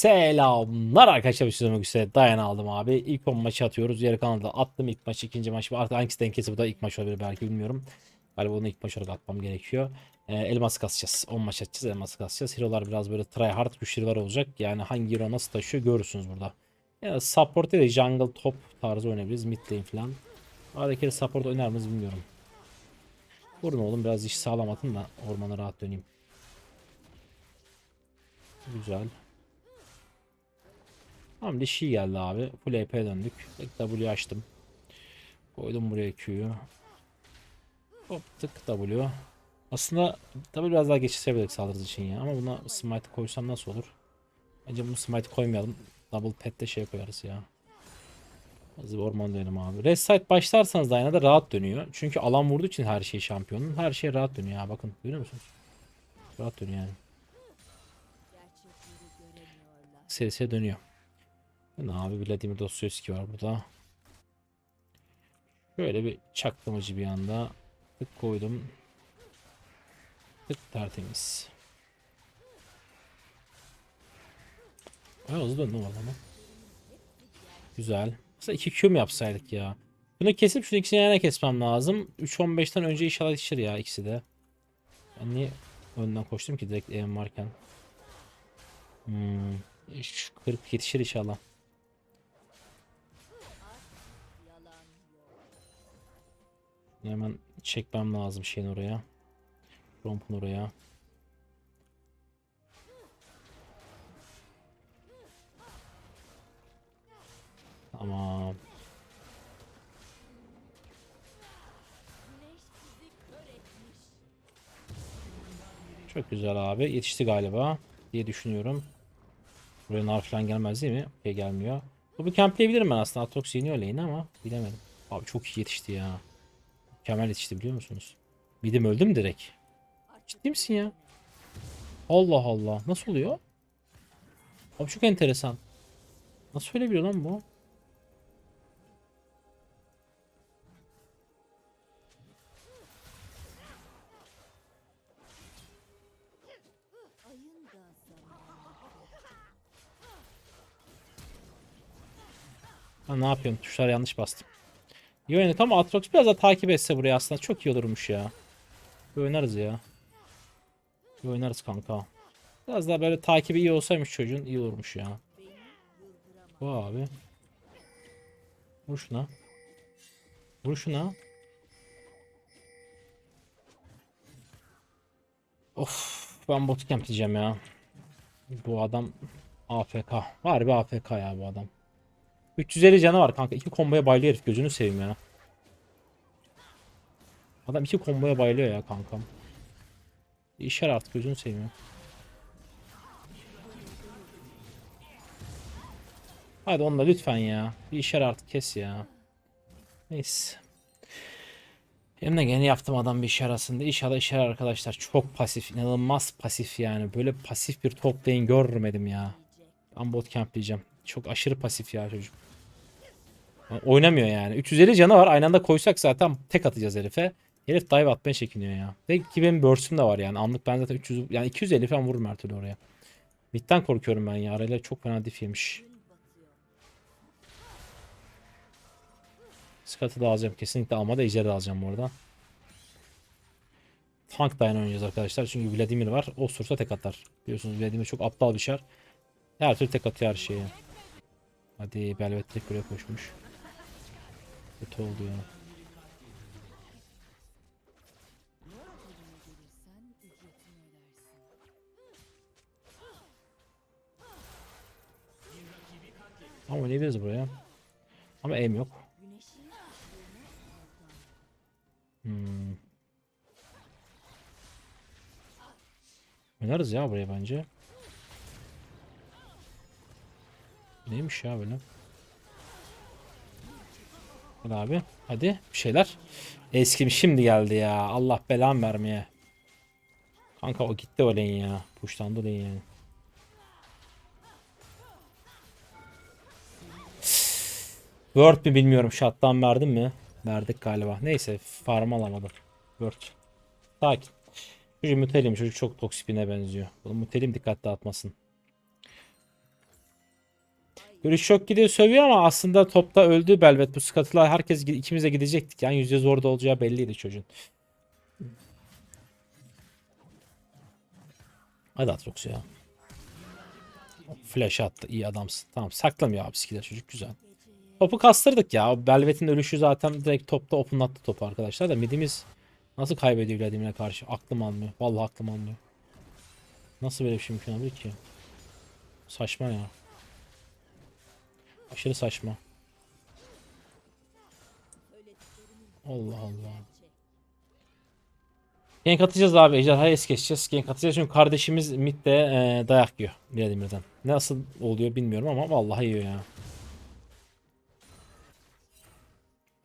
Selamlar arkadaşlar. Bir sezon güzel dayan aldım abi. İlk 10 maçı atıyoruz. Diğer kanalda attım ilk maç, ikinci maç. Artık hangisi denk gelse bu da ilk maç olabilir belki bilmiyorum. Galiba onu ilk maç olarak atmam gerekiyor. Ee, elmas kasacağız. 10 maç atacağız. Elmas kasacağız. Hero'lar biraz böyle try hard güçlüler olacak. Yani hangi hero nasıl taşıyor görürsünüz burada. Yani support de jungle top tarzı oynayabiliriz. Mid lane falan. Aradaki support oynar mıyız bilmiyorum. Vurun oğlum biraz iş sağlam atın da ormana rahat döneyim. Güzel. Tamam dişi geldi abi. Full EP döndük. Tek W açtım. Koydum buraya Q'yu. Hop tık W. Aslında tabi biraz daha geçiştirebilirdik saldırı için ya. Ama buna smite koysam nasıl olur? Bence bunu smite koymayalım. Double pet'te şey koyarız ya. Hızlı bir orman dönelim abi. Red side başlarsanız da yine de rahat dönüyor. Çünkü alan vurduğu için her şey şampiyonun. Her şey rahat dönüyor ya. Bakın görüyor musunuz? Rahat dönüyor yani. Serisiye dönüyor. Ne abi Vladimir Dostoyevski var burada. Şöyle bir çaktırmacı bir anda. Tık koydum. Tık tertemiz. Bayağı hızlı döndüm adamı. Güzel. Mesela 2 Q mu yapsaydık ya? Bunu kesip şunu ikisini yana kesmem lazım. 3.15'ten önce inşallah yetişir ya ikisi de. Ben niye önden koştum ki direkt evim varken? Hmm. Şu 40 yetişir inşallah. Hemen çekmem lazım şeyin oraya. Rompun oraya. Tamam. Çok güzel abi. Yetişti galiba diye düşünüyorum. Buraya nar falan gelmez değil mi? Okey gelmiyor. Bu bir campleyebilirim ben aslında. Atrox yeniyor lane'i ama bilemedim. Abi çok iyi yetişti ya. Mükemmel yetişti biliyor musunuz? Midim öldü mü direkt? Ciddi misin ya? Allah Allah. Nasıl oluyor? Abi çok enteresan. Nasıl ölebiliyor lan bu? Ha, ne yapıyorum? Tuşlara yanlış bastım. İyi ama Atrox biraz daha takip etse buraya aslında çok iyi olurmuş ya. Bir oynarız ya. Bir oynarız kanka. Biraz daha böyle takibi iyi olsaymış çocuğun iyi olurmuş ya. Bu abi. Vur şuna. Vur şuna. Of ben bot camp diyeceğim ya. Bu adam AFK. Var bir AFK ya bu adam. 350 canı var kanka. İki komboya baylıyor herif. Gözünü seveyim ya. Adam iki komboya baylıyor ya kankam. İşer artık gözünü seveyim ya. Hadi onunla lütfen ya. Bir işer artık kes ya. Neyse. Elimden geleni yaptım adam bir işe arasında. İnşallah işer arkadaşlar. Çok pasif. inanılmaz pasif yani. Böyle pasif bir top lane görmedim ya. Ben bot camp diyeceğim. Çok aşırı pasif ya çocuk. Oynamıyor yani. 350 canı var. Aynı anda koysak zaten tek atacağız herife. Herif dive atmaya çekiniyor ya. Ve ki benim burst'üm de var yani. Anlık ben zaten 300 yani 250 falan vururum her türlü oraya. Mid'den korkuyorum ben ya. Arayla çok fena diff yemiş. Scott'ı da alacağım. Kesinlikle almadı. Ejder'i de alacağım bu arada. Tank dayan oynayacağız arkadaşlar. Çünkü Vladimir var. O sursa tek atar. Biliyorsunuz Vladimir çok aptal bir şer. Her türlü tek atıyor her şeye. Hadi Belvet direkt buraya koşmuş. Kötü oldu ya. Ama oynayabiliriz buraya. Ama aim yok. Hmm. Oynarız ya buraya bence. Neymiş ya böyle? Hadi abi. Hadi bir şeyler. Eskim şimdi geldi ya. Allah belam vermeye. Kanka o gitti o lane ya. Puşlandı lane yani. Word mi bilmiyorum. Shutdown verdim mi? Verdik galiba. Neyse farm alamadım. Word. Sakin. Çocuk mütelim. Çocuk çok toksik birine benziyor. Bunu mütelim dikkat dağıtmasın. Görüş çok gidiyor sövüyor ama aslında topta öldü Belvet. Bu Scuttle'a herkes ikimiz de gidecektik. Yani yüzde orada olacağı belliydi çocuğun. Hadi Atrox ya. Flash attı. iyi adamsın. Tamam saklamıyor abi skiller çocuk güzel. Topu kastırdık ya. Belvet'in ölüşü zaten direkt topta openlattı topu arkadaşlar da midimiz nasıl kaybediyor Vladimir'e karşı? Aklım almıyor. Vallahi aklım almıyor. Nasıl böyle bir şey mümkün olabilir ki? Saçma ya. Aşırı saçma. Allah Allah. Gank atacağız abi. Ejderha'ya es geçeceğiz. Gank atacağız çünkü kardeşimiz midde e, dayak yiyor Vladimir'den. Nasıl oluyor bilmiyorum ama vallahi yiyor ya.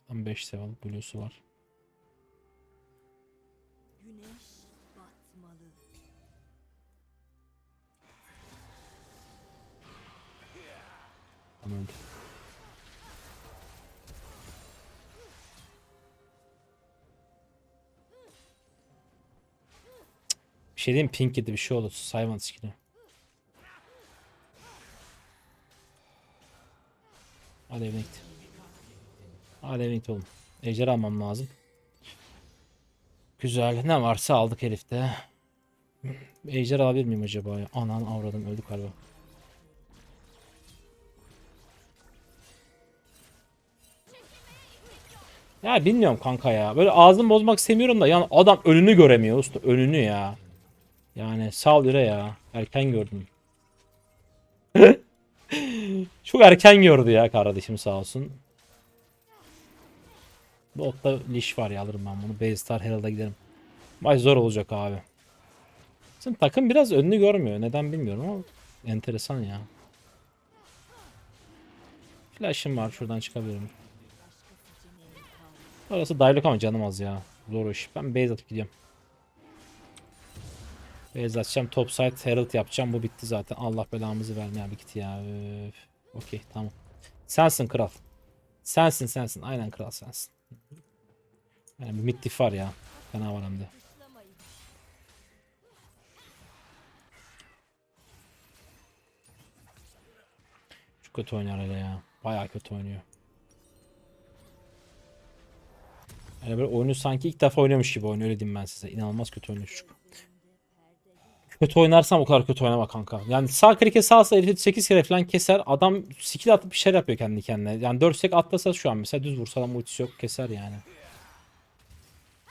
Tam 5 level blue'su var. Öldü. Bir şey diyeyim? Pink yedi bir şey oldu. Sayman skill'i. Hadi evine git. Hadi oğlum. Ejder almam lazım. Güzel. Ne varsa aldık herifte. Ejder alabilir miyim acaba? Anan avradım öldü galiba. Ya bilmiyorum kanka ya. Böyle ağzını bozmak istemiyorum da yani adam önünü göremiyor usta. Önünü ya. Yani Lira ya. Erken gördüm. Çok erken gördü ya kardeşim sağ olsun. Botta liş var ya alırım ben bunu. Baystar Herald'a giderim. Maç zor olacak abi. Bizim takım biraz önünü görmüyor. Neden bilmiyorum ama enteresan ya. Flash'ım var şuradan çıkabilirim. Orası dialog ama canım az ya. Zor iş. Ben base atıp gidiyorum. Base atacağım. Top side herald yapacağım. Bu bitti zaten. Allah belamızı vermeye abi git ya. Okey tamam. Sensin kral. Sensin sensin. Aynen kral sensin. Yani bir mittif var ya. Fena var hem de. Çok kötü oynuyor hele ya. Bayağı kötü oynuyor. Yani böyle oyunu sanki ilk defa oynamış gibi oynuyor öyle ben size. İnanılmaz kötü oynuyor. Kötü oynarsam o kadar kötü oynama kanka. Yani sağ klike sağsa herifi 8 kere falan keser. Adam skill atıp bir şeyler yapıyor kendi kendine. Yani 4 sek atlasa şu an mesela düz vursa adam ultisi yok keser yani.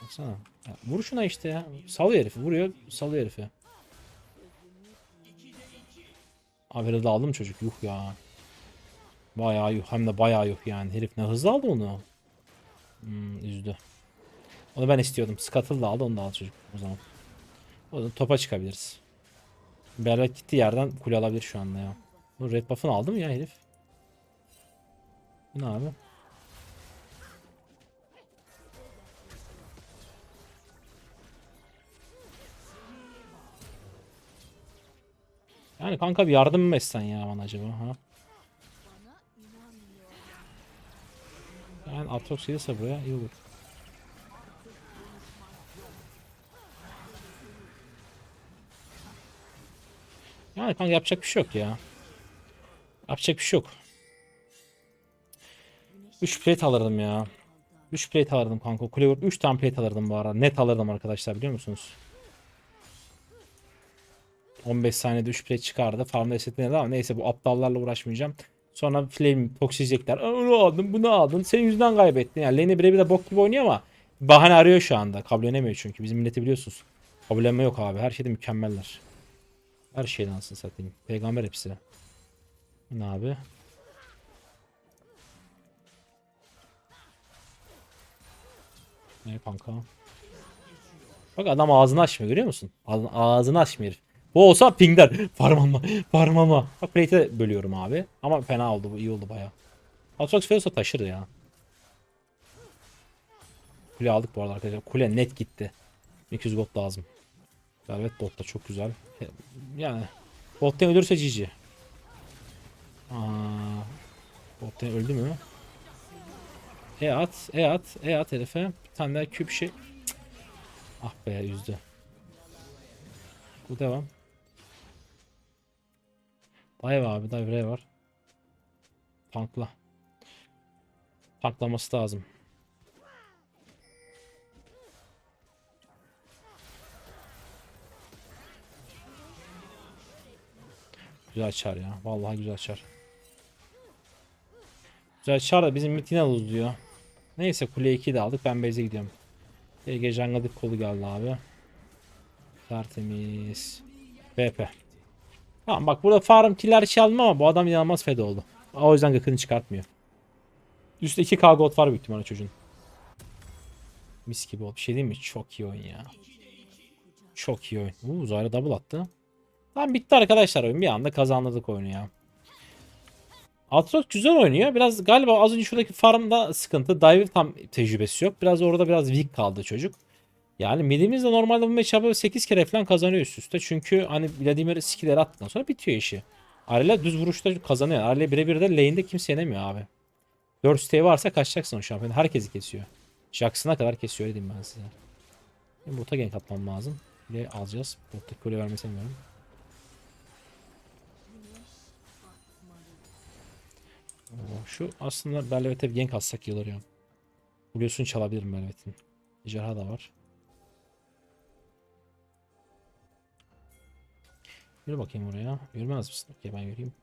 Baksana. Ya vur şuna işte ya. Salıyor herifi. Vuruyor salıyor herifi. Abi herhalde aldım çocuk. Yuh ya. Bayağı yuh. Hem de bayağı yuh yani. Herif ne hızlı aldı onu. Hmm, üzdü. Onu ben istiyordum. Scuttle da aldı onu da aldı çocuk o zaman. O zaman topa çıkabiliriz. Berlet gittiği yerden kule alabilir şu anda ya. Bu red buff'ını aldı mı ya herif? Ne abi? Yani kanka bir yardım mı etsen ya bana acaba ha? Yani Atrox gelirse buraya iyi olur. Yani kanka yapacak bir şey yok ya. Yapacak bir şey yok. 3 plate alırdım ya. 3 plate alırdım kanka. Vurup 3 tane plate alırdım bu ara. Net alırdım arkadaşlar biliyor musunuz? 15 saniyede 3 plate çıkardı. Farmda esetlenirdi ama neyse bu aptallarla uğraşmayacağım. Sonra flame toksiyecekler. "Aa, Onu aldın bunu aldın. Senin yüzünden kaybettin. Yani lane'i birebir de bok gibi oynuyor ama bahane arıyor şu anda. Kabullenemiyor çünkü. Bizim milleti biliyorsunuz. Kabullenme yok abi. Her şeyde mükemmeller. Her şeyden anasını satayım. Peygamber hepsi. Ne abi? Ne kanka? Bak adam ağzını açmıyor görüyor musun? Ağzını açmıyor herif. Bu olsa pingler. Parmağıma. Parmağıma. Bak plate'e bölüyorum abi. Ama fena oldu bu. iyi oldu baya. Atrox Ferosa taşır ya. Kule aldık bu arada arkadaşlar. Kule net gitti. 200 gold lazım. Evet bot da çok güzel. Yani bottan ölürse GG. Aa, bottan öldü mü? E at, e at, e at herife. Bir tane daha küp şey. Ah be yüzdü. Bu devam. Dive abi, dive var. Tankla. Tanklaması lazım. Güzel çar ya. Vallahi güzel çar. Güzel çar da bizim mid yine uzuyor. Neyse kule 2'yi de aldık. Ben base'e gidiyorum. Ege jungle'lık kolu geldi abi. Tertemiz. BP. Tamam bak burada farm killer çaldım ama bu adam inanılmaz fed oldu. O yüzden gıkını çıkartmıyor. Üstte 2k gold var büyük ihtimalle çocuğun. Mis gibi oldu. Bir şey diyeyim mi? Çok iyi oyun ya. Çok iyi oyun. Uuu Zayra double attı. Tamam bitti arkadaşlar oyun. Bir anda kazandırdık oyunu ya. Atrox güzel oynuyor. Biraz galiba az önce şuradaki farmda sıkıntı. Dive tam tecrübesi yok. Biraz orada biraz weak kaldı çocuk. Yani midimiz de normalde bu matchup'ı 8 kere falan kazanıyor üst üste. Çünkü hani Vladimir skill'leri attıktan sonra bitiyor işi. Arela düz vuruşta kazanıyor. Arela birebir de lane'de kimse yenemiyor abi. 4 stay varsa kaçacaksın o şampiyon. Herkesi kesiyor. Jackson'a kadar kesiyor diyeyim ben size. Benim bota gank atmam lazım. Kule alacağız. Botta kule vermeyi sevmiyorum. Oo, Şu aslında Belvet'e bir gank atsak iyi ya. Blue'sunu çalabilirim Belvet'in. Ejderha da var. Yürü bakayım oraya. Yürümez misin? Okey ben yürüyeyim.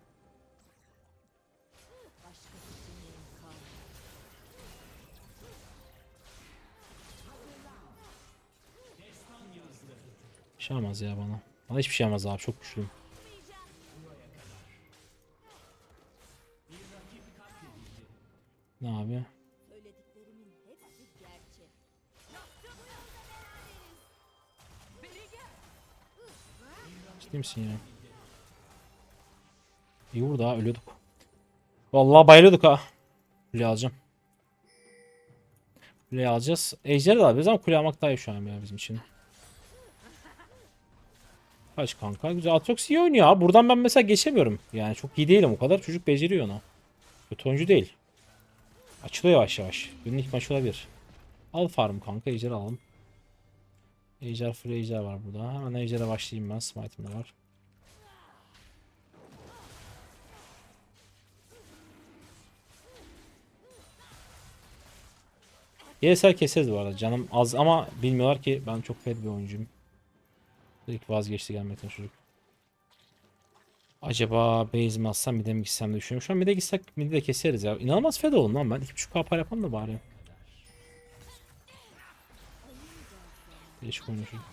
Bir şey olmaz ya bana. Bana hiçbir şey olmaz abi çok güçlüyüm. Misin ya? İyi vurdu ha ölüyorduk. Vallahi bayılıyorduk ha. Kule alacağım. Kule alacağız. Ejderi de alabiliriz ama kule almak daha iyi şu an ya bizim için. Kaç kanka? Güzel. Atrox iyi oynuyor ha. Buradan ben mesela geçemiyorum. Yani çok iyi değilim o kadar. Çocuk beceriyor onu. Kötü oyuncu değil. Açılıyor yavaş yavaş. Günün ilk maçı olabilir. Al farm kanka. Ejderi alalım. Ejder free ejder var burada. Hemen ejdere başlayayım ben. Smite'ım da var. ESL keseriz bu arada. Canım az ama bilmiyorlar ki ben çok fed bir oyuncuyum. İlk vazgeçti gelmekten çocuk. Acaba base mi atsam bir de mi gitsem diye düşünüyorum. Şu an bir de gitsek bir de keseriz ya. İnanılmaz fed oldum lan ben. 2.5k para yapalım da bari. Değişik oynuyor çocuk.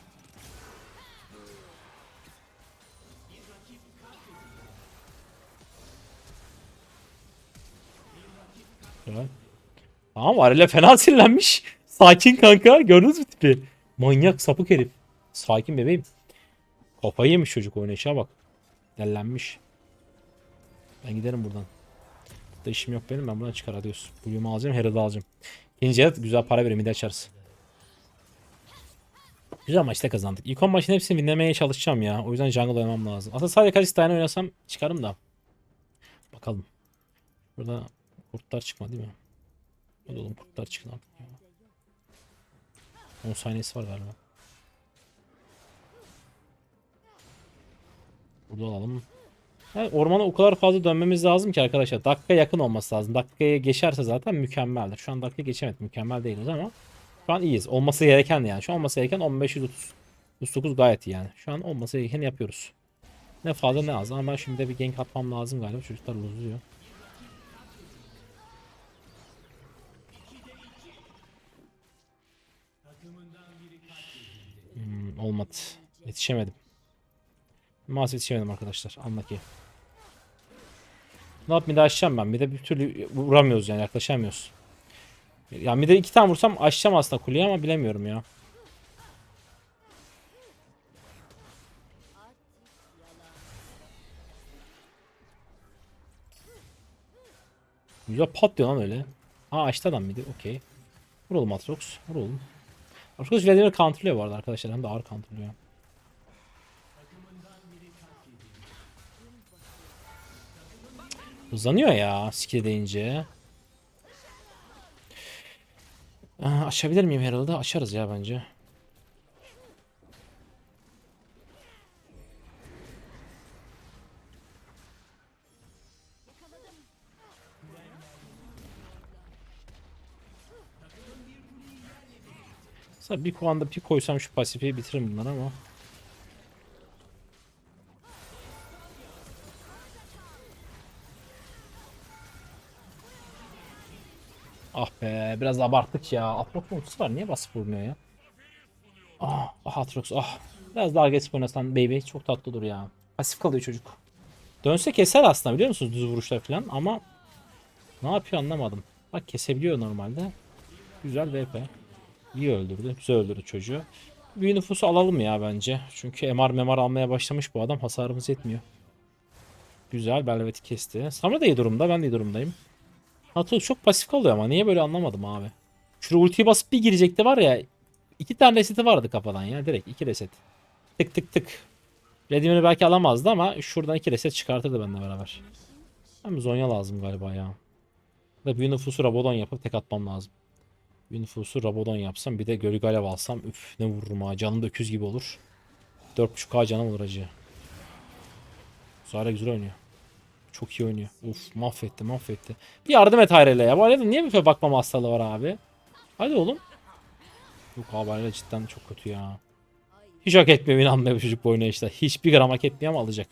Güzel. Tamam Arela fena sinirlenmiş. Sakin kanka. Gördünüz mü tipi? Manyak sapık herif. Sakin bebeğim. Kafayı yemiş çocuk oynayışa bak. Dellenmiş. Ben giderim buradan. Burada işim yok benim. Ben buradan çıkar adios. Blue'umu alacağım. Herald'ı alacağım. İkinci güzel para verir. Mide açarız. Güzel maçta kazandık. 10 maçın hepsini winlemeye çalışacağım ya. O yüzden jungle oynamam lazım. Aslında sadece tane oynasam çıkarım da. Bakalım. Burada kurtlar çıkmadı değil mi? Hadi oğlum kurtlar çıkın artık ya. 10 saniyesi var galiba. Burada alalım. Yani ormana o kadar fazla dönmemiz lazım ki arkadaşlar. Dakika yakın olması lazım. Dakikaya geçerse zaten mükemmeldir. Şu an dakika geçemedik. Mükemmel değiliz ama şu an iyiyiz. Olması gereken yani. Şu an olması gereken 15-130. 39 gayet iyi yani. Şu an olması gereken yapıyoruz. Ne fazla ne az ama ben şimdi de bir gank atmam lazım galiba. Çocuklar uzuyor. Hmm, olmadı. Yetişemedim. Maalesef yetişemedim arkadaşlar. Anla ki. Ne yap bir de aşacağım ben. Bir de bir türlü vuramıyoruz yani yaklaşamıyoruz. Ya bir de iki tane vursam aşacağım aslında kuleyi ama bilemiyorum ya. Güzel patlıyor lan öyle. Ha açtı adam mıydı? Okey. Vuralım Atrox. Vuralım. Atrox Vladimir counterlıyor bu arada arkadaşlar. Hem de ağır counterlıyor. Hızlanıyor ya skill deyince. Aşabilir miyim herhalde? Aşarız ya bence. Mesela bir koanda bir koysam şu pasifi bitiririm bunları ama. Ah be biraz abarttık ya. Atrox ultisi var niye basıp vurmuyor ya? Ah, ah Atrox ah. Biraz daha geç oynasan baby çok tatlı dur ya. Pasif kalıyor çocuk. Dönse keser aslında biliyor musunuz düz vuruşlar falan ama ne yapıyor anlamadım. Bak kesebiliyor normalde. Güzel VP. İyi öldürdü. Güzel öldürdü çocuğu. Bir nüfusu alalım ya bence. Çünkü MR memar almaya başlamış bu adam. Hasarımız yetmiyor. Güzel. Belvet'i kesti. Samra da iyi durumda. Ben de iyi durumdayım. Atıl çok pasif kalıyor ama. Niye böyle anlamadım abi. Şuraya ultiyi basıp bir girecekti var ya. iki tane reseti vardı kafadan ya. Direkt iki reset. Tık tık tık. Vladimir'i belki alamazdı ama şuradan iki reset çıkartırdı benimle beraber. Hem Zonya lazım galiba ya. Da bir nüfusu Rabadon yapıp tek atmam lazım. Bir nüfusu Rabadon yapsam bir de Gölge Alev alsam üf ne vururum ha. Canım da öküz gibi olur. 4.5k canım olur acı. Zara güzel oynuyor. Çok iyi oynuyor. Uf mahvetti mahvetti. Bir yardım et Hayrel'e ya. Bu Hayrel'de niye bir bakmama hastalığı var abi? Hadi oğlum. Yok abi Hayrel cidden çok kötü ya. Hiç hak etmiyor inanmıyor bu çocuk bu oynayışta. Hiçbir gram hak etmiyor ama alacak.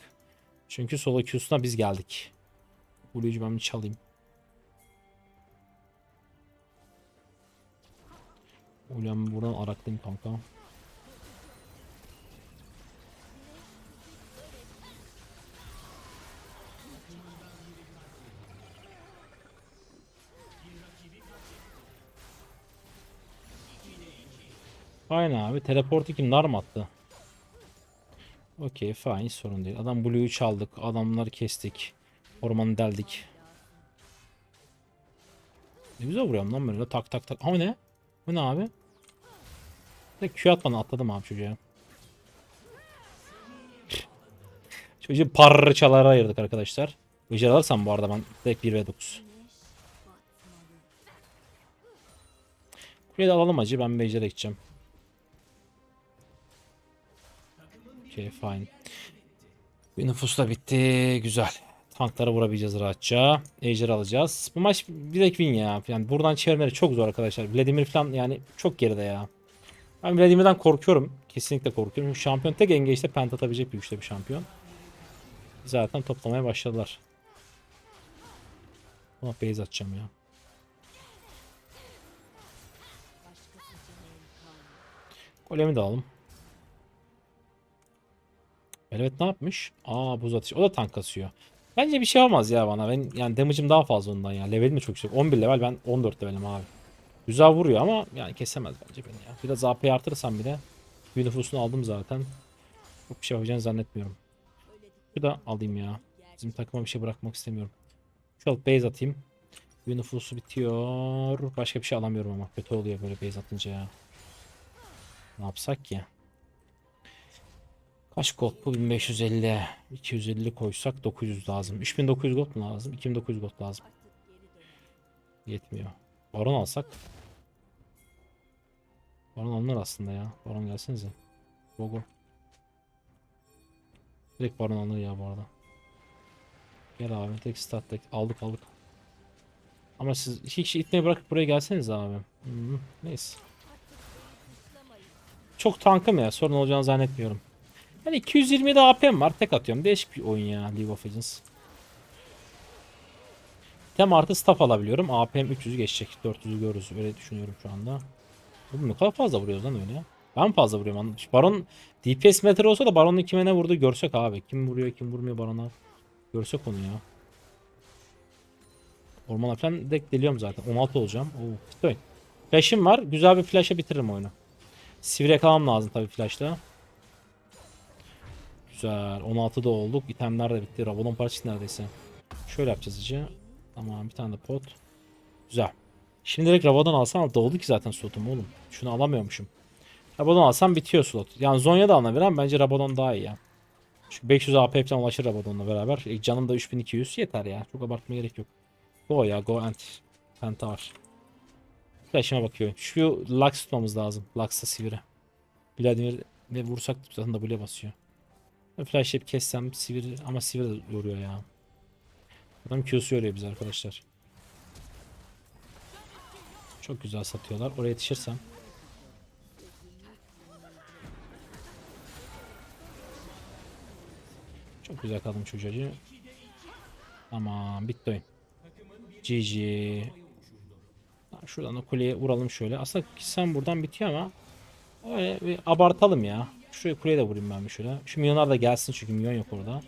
Çünkü solo Q'suna biz geldik. Blue'cu ben bir çalayım. Ulan buradan araklayayım kanka. Aynen abi. Teleportu kim? Nar mı attı? Okey fine sorun değil. Adam Blue'yu çaldık. Adamları kestik. Ormanı deldik. Ne güzel vuruyorum lan böyle tak tak tak. Ama ne? Bu ne abi? Direkt Q atmadan atladım abi çocuğa. Çocuğu parçalara ayırdık arkadaşlar. Ejder alırsam bu arada ben direkt 1 ve 9. Kuleyi alalım acı. Ben Ejder'e gideceğim. Okey fine. Bir nüfus da bitti. Güzel. Tanklara vurabileceğiz rahatça. Ejder alacağız. Bu maç direkt win ya. Yani buradan çevirmeleri çok zor arkadaşlar. Vladimir falan yani çok geride ya. Ben Vladimir'den korkuyorum. Kesinlikle korkuyorum. Şampiyon tek engage'de pent atabilecek bir güçte bir şampiyon. Zaten toplamaya başladılar. Ama base atacağım ya. Golemi de alalım. Evet ne yapmış? Aa buz atışı. O da tank kasıyor. Bence bir şey olmaz ya bana. Ben yani damage'im daha fazla ondan ya. Levelim de çok yüksek. 11 level ben 14 levelim abi. Güzel vuruyor ama yani kesemez bence beni ya. Biraz AP artırsam bir de bir nüfusunu aldım zaten. Çok bir şey yapacağını zannetmiyorum. Bir de alayım ya. Bizim takıma bir şey bırakmak istemiyorum. Şu alıp base atayım. Bir nüfusu bitiyor. Başka bir şey alamıyorum ama kötü oluyor böyle base atınca ya. Ne yapsak ki? Kaç gold bu? 1550. 250 koysak 900 lazım. 3900 gold mu lazım? 2900 gold lazım. Yetmiyor. Baron alsak. Baron alınır aslında ya. Baron gelsenize. Gogo. Direkt baron alınır ya bu arada. Gel abi. Tek stat tek. Aldık aldık. Ama siz iki kişi itmeyi bırakıp buraya gelseniz abi. -hı. Neyse. Çok tankım ya. Sorun olacağını zannetmiyorum. Yani 227 AP'm var. Tek atıyorum. Değişik bir oyun ya League of Legends. Tem artı staff alabiliyorum. AP'm 300 geçecek. 400'ü görürüz. Öyle düşünüyorum şu anda. Oğlum ne kadar fazla vuruyoruz lan öyle. Ben fazla vuruyorum anladım. Baron DPS metre olsa da Baron'un kime ne vurdu görsek abi. Kim vuruyor kim vurmuyor Baron'a. Görsek onu ya. Ormana falan direkt deliyorum zaten. 16 olacağım. Oo, pis oyun. Flash'im var. Güzel bir flash'a bitiririm oyunu. Sivri yakalamam lazım tabii flash'la. Güzel. 16'da olduk. İtemler de bitti. Rabadon parçası neredeyse. Şöyle yapacağız iyice. Tamam bir tane de pot. Güzel. Şimdi direkt Rabadon alsam doldu ki zaten slotum oğlum. Şunu alamıyormuşum. Rabadon alsam bitiyor slot. Yani Zonya da alınabilir ama bence Rabadon daha iyi ya. Çünkü 500 AP falan ulaşır Rabadon'la beraber. E, canım da 3200 yeter ya. Çok abartmaya gerek yok. Go ya go and Penta var. Flash'ıma bakıyor. Şu Lux tutmamız lazım. Lux'ta sivri. Vladimir ve vursak zaten W'ye basıyor. Flash yap şey kessem sivir ama sivir de yoruyor ya. Adam Q'su yoruyor biz arkadaşlar. Çok güzel satıyorlar. Oraya yetişirsem. Çok güzel kaldım çocuğu. Tamam bitti oyun. GG. Şuradan da kuleye vuralım şöyle. Aslında sen buradan bitiyor ama öyle bir abartalım ya. Şuraya kuleye de vurayım ben bir şöyle. Şu milyonlar da gelsin çünkü milyon yok orada.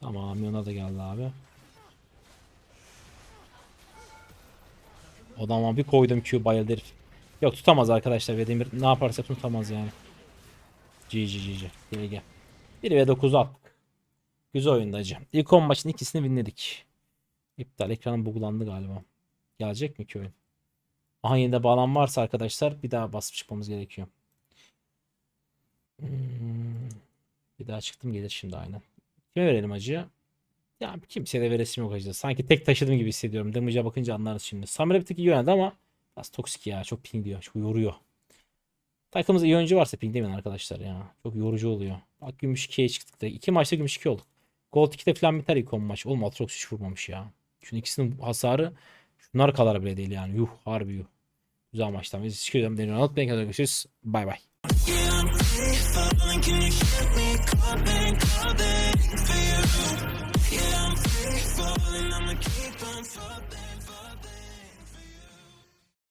Tamam milyonlar da geldi abi. Odama bir koydum Q bayıldı. Yok tutamaz arkadaşlar Vedemir ne yaparsa tutamaz yani. GG GG. GG. 1 ve 9'u attık. Güzel oyundu hacı. İlk 10 maçın ikisini winledik. İptal ekranım buglandı galiba. Gelecek mi ki oyun? Aha yine de bağlan varsa arkadaşlar bir daha basıp çıkmamız gerekiyor. Hmm. Bir daha çıktım gelir şimdi aynen. Kime verelim acı? Ya kimseye de veresim yok acı. Sanki tek taşıdığım gibi hissediyorum. Damage'a bakınca anlarız şimdi. Samurai bir tık iyi oynadı ama biraz toksik ya. Çok ping diyor. Çok yoruyor. Takımımızda iyi oyuncu varsa ping demeyin arkadaşlar ya. Çok yorucu oluyor. Bak gümüş 2'ye çıktık da. 2 maçta gümüş 2 olduk. Gold 2'de falan biter ilk 10 maç. Oğlum Atrox hiç vurmamış ya. Şunun ikisinin hasarı şunlar kadar bile değil yani. Yuh harbi yuh. Güzel maçtan. Biz ederim. Beni unutmayın. Görüşürüz. Bay bay. Yeah, I'm free falling, on falling.